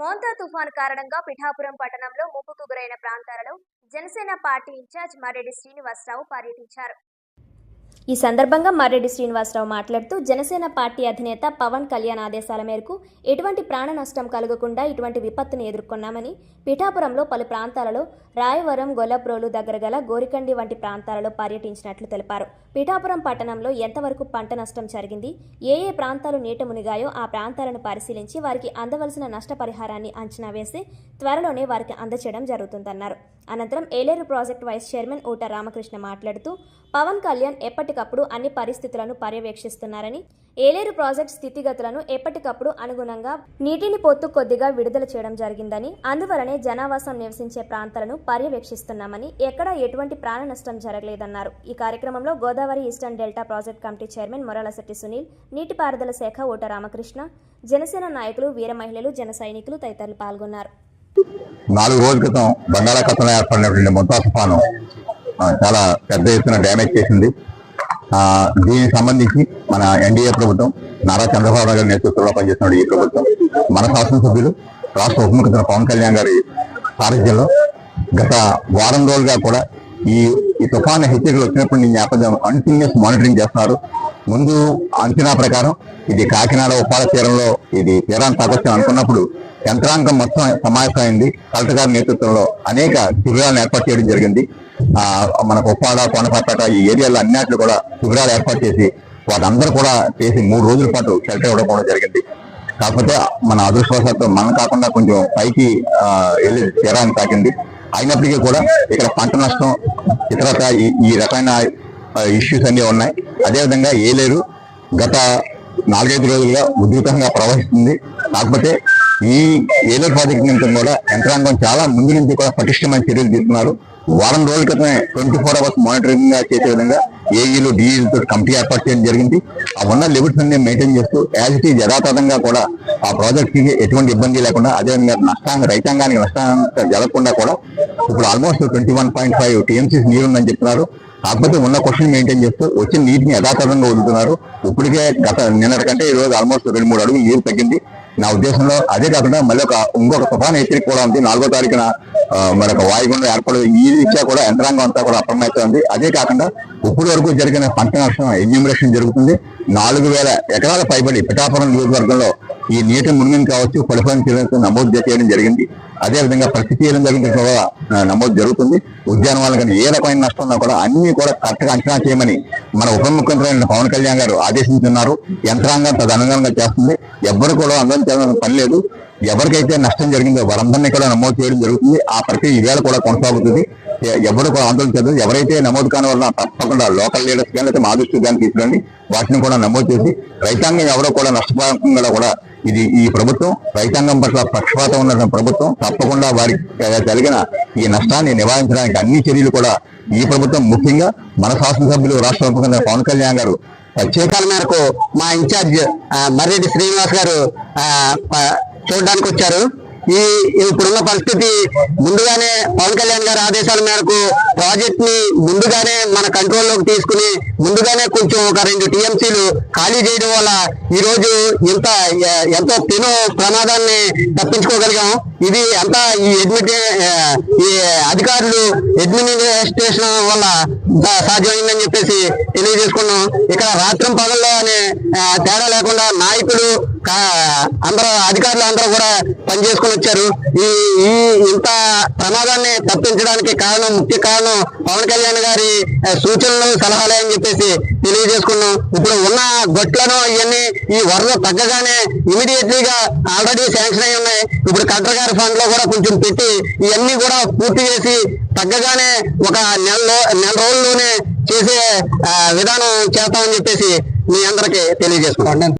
మోంతా తుఫాన్ కారణంగా పిఠాపురం పట్టణంలో ముప్పుకు గురైన ప్రాంతాలలో జనసేన పార్టీ ఇన్ఛార్జ్ మర్రెడ్డి శ్రీనివాసరావు పర్యటించారు. ఈ సందర్భంగా మర్రెడ్డి శ్రీనివాసరావు మాట్లాడుతూ జనసేన పార్టీ అధినేత పవన్ కళ్యాణ్ ఆదేశాల మేరకు ఎటువంటి ప్రాణ నష్టం కలగకుండా ఇటువంటి విపత్తును ఎదుర్కొన్నామని పిఠాపురంలో పలు ప్రాంతాలలో రాయవరం గొల్లప్రోలు దగ్గర గల గోరికండి వంటి ప్రాంతాలలో పర్యటించినట్లు తెలిపారు. పిఠాపురం పట్టణంలో ఎంతవరకు పంట నష్టం జరిగింది ఏ ఏ ప్రాంతాలు నీట మునిగాయో ఆ ప్రాంతాలను పరిశీలించి వారికి అందవలసిన నష్టపరిహారాన్ని అంచనా వేసి త్వరలోనే వారికి అందచేయడం జరుగుతుందన్నారు. అనంతరం ఏలేరు ప్రాజెక్టు వైస్ చైర్మన్ ఊట రామకృష్ణ మాట్లాడుతూ పవన్ కళ్యాణ్ ఎప్పటికప్పుడు అన్ని పరిస్థితులను పర్యవేక్షిస్తున్నారని ఏలేరు ప్రాజెక్ట్ స్థితిగతులను ఎప్పటికప్పుడు అనుగుణంగా నీటిని పొత్తు కొద్దిగా విడుదల చేయడం జరిగిందని అందువలనే జనావాసం నివసించే ప్రాంతాలను పర్యవేక్షిస్తున్నామని ఎక్కడా ఎటువంటి ప్రాణ నష్టం జరగలేదన్నారు. ఈ కార్యక్రమంలో Godavari eastern delta project committee chairman Moralasetti Sunil నీటిపారుదల శాఖ ఓట రామకృష్ణ జనసేన నాయకులు వీర మహిళలు జన సైనికులు తదితరులు పాల్గొన్నారు. నాలుగు రోజుల క్రితం బంగాళాఖాతంలో ఏర్పడినటువంటి మొత్తం తుఫాను చాలా పెద్ద ఎత్తున డ్యామేజ్ చేసింది. దీనికి సంబంధించి మన ఎన్డీఏ ప్రభుత్వం నారా చంద్రబాబు నాయుడు నేతృత్వంలో పనిచేస్తున్నాడు ఈ ప్రభుత్వం మన శాసనసభ్యులు రాష్ట్ర ఉప ముఖ్యమంత్రి పవన్ కళ్యాణ్ గారి సారథ్యంలో గత వారం రోజులుగా కూడా ఈ ఈ తుఫాను హెచ్చరికలు వచ్చినప్పుడు ఈ నేపథ్యం కంటిన్యూస్ మానిటరింగ్ చేస్తున్నారు. ముందు అంచనా ప్రకారం ఇది కాకినాడ ఉపాధి తీరంలో ఇది తీరాన్ని తాకొచ్చు అనుకున్నప్పుడు యంత్రాంగం మొత్తం సమావేశమైంది. కలెక్టర్ గారి నేతృత్వంలో అనేక శిబిరాలను ఏర్పాటు చేయడం జరిగింది. ఆ మనకు ఉప్పాడ కోనపట్ట ఈ ఏరియాలో అన్నిట్లు కూడా శిబిరాలు ఏర్పాటు చేసి వాళ్ళందరూ కూడా చేసి మూడు రోజుల పాటు షెల్టర్ ఇవ్వడం కూడా జరిగింది. కాకపోతే మన అదృష్టవశాత్తు మనం కాకుండా కొంచెం పైకి వెళ్ళి తీరాన్ని తాకింది. అయినప్పటికీ కూడా ఇక్కడ పంట నష్టం ఇతరత ఈ- ఈ రకమైన ఇష్యూస్ అన్ని ఉన్నాయి. అదేవిధంగా ఏలేరు గత నాలుగైదు రోజులుగా ఉధృతంగా ప్రవహిస్తుంది. కాకపోతే ఈ ఏలేరు ప్రాజెక్ట్ నుంచి కూడా యంత్రాంగం చాలా ముందు నుంచి కూడా పటిష్టమైన చర్యలు తీసుకున్నారు. వారం రోజుల క్రితమే ట్వంటీ ఫోర్ అవర్స్ మానిటరింగ్గా చేసే విధంగా ఏఈలు డిఈలతో కమిటీ ఏర్పాటు చేయడం జరిగింది. ఆ ఉన్న లిమిట్స్ అన్ని మెయింటైన్ చేస్తూ యాజ్ ఇట్ ఈజ్ యథాతథంగా కూడా ఆ ప్రాజెక్ట్కి ఎటువంటి ఇబ్బంది లేకుండా అదేవిధంగా నష్టాంగ రైతాంగానికి నష్టం జరగకుండా కూడా ఇప్పుడు almost twenty one point five TMCs నీరు ఉందని చెప్తున్నారు. కాకపోతే ఉన్న క్వశ్చన్ మెయింటైన్ చేస్తూ వచ్చిన నీటిని యథాతథంగా వదులుతున్నారు. ఇప్పటికే గత నిన్నటి కంటే ఈ రోజు ఆల్మోస్ట్ రెండు మూడు అడుగులు నీరు తగ్గింది. నా ఉద్దేశంలో అదే కాకుండా మళ్ళీ ఒక ఇంకొక తుఫాన్ హెచ్చరిక కూడా ఉంది. నాలుగో తారీఖున మరొక వాయుగుండం ఏర్పడి ఈ రీత్యా కూడా యంత్రాంగం అంతా కూడా అప్రమైతే ఉంది. అదే కాకుండా ఇప్పటి వరకు జరిగిన పంట నష్టం ఎన్యూమరేషన్ జరుగుతుంది. నాలుగు వేల ఎకరాల పైబడి పిఠాపురం నియోజకవర్గంలో ఈ నీటి మునిగిని కావచ్చు పడిపోయిన చేయడం నమోదు చేయడం జరిగింది. అదేవిధంగా ప్రతి తీరం జరిగిన కూడా నమోదు జరుగుతుంది. ఉద్యానవాళ్ళు కానీ ఏ రకమైన నష్టం ఉన్నా కూడా అన్ని కూడా కరెక్ట్గా అంచనా చేయమని మన ఉప ముఖ్యమంత్రి పవన్ కళ్యాణ్ గారు ఆదేశించున్నారు. యంత్రాంగం తదనుగుణంగా చేస్తుంది. ఎవ్వరు కూడా అందరం చేయాలని పని లేదు. ఎవరికైతే నష్టం జరిగిందో వారందరినీ కూడా నమోదు చేయడం జరుగుతుంది. ఆ ప్రక్రియ ఈవేళ కూడా కొనసాగుతుంది. ఎవరు కూడా ఆందోళన చేయదు ఎవరైతే నమోదు కాని వల్ల తప్పకుండా లోకల్ లీడర్స్ కానీ లేదా మా దృష్టికి కానీ తీసుకురండి. వాటిని కూడా నమోదు చేసి రైతాంగం ఎవరో కూడా నష్టపోకుండా కూడా ఇది ఈ ప్రభుత్వం రైతాంగం పట్ల పక్షపాతం ఉన్న ప్రభుత్వం తప్పకుండా వారికి జరిగిన ఈ నష్టాన్ని నివారించడానికి అన్ని చర్యలు కూడా ఈ ప్రభుత్వం ముఖ్యంగా మన శాసనసభ్యులు రాష్ట్ర ముఖ్యమంత్రి పవన్ కళ్యాణ్ గారు ప్రత్యేకాల మేరకు మా ఇన్ఛార్జ్ మర్రెడ్డి శ్రీనివాస్ గారు ఆ, చూడడానికి వచ్చారు. ఈ ఇప్పుడున్న పరిస్థితి ముందుగానే పవన్ కళ్యాణ్ గారి ఆదేశాల మేరకు ప్రాజెక్ట్ని ముందుగానే మన కంట్రోల్లోకి తీసుకుని ముందుగానే కొంచెం ఒక రెండు టీఎంసీలు ఖాళీ చేయడం వల్ల ఈ రోజు ఇంత ఎంతో పెను ప్రమాదాన్ని తప్పించుకోగలిగాం. ఇది అంతా ఈ అడ్మిట్ ఈ అధికారులు అడ్మినిస్ట్రేషన్ వల్ల సాధ్యమైందని చెప్పేసి తెలియజేసుకున్నాం. ఇక్కడ రాత్రం పగల్లో అనే తేడా లేకుండా నాయకులు అందరూ అధికారులు అందరూ కూడా పనిచేసుకుని వచ్చారు. ఈ ఈ ఇంత ప్రమాదాన్ని తప్పించడానికి కారణం ముఖ్య కారణం పవన్ కళ్యాణ్ గారి సూచనలు సలహాలే అని చెప్పేసి తెలియజేసుకున్నాం. ఇప్పుడు ఉన్న గొట్లను ఇవన్నీ ఈ వరద తగ్గగానే ఇమీడియట్లీ గా ఆల్రెడీ శాంక్షన్ అయి ఉన్నాయి. ఇప్పుడు కలెక్టర్ గారి ఫండ్లో కూడా కొంచెం పెట్టి ఇవన్నీ కూడా పూర్తి చేసి తగ్గగానే ఒక నెలలో నెల రోజుల్లోనే చేసే విధానం చేస్తామని చెప్పేసి మీ అందరికీ తెలియజేసుకుంటాం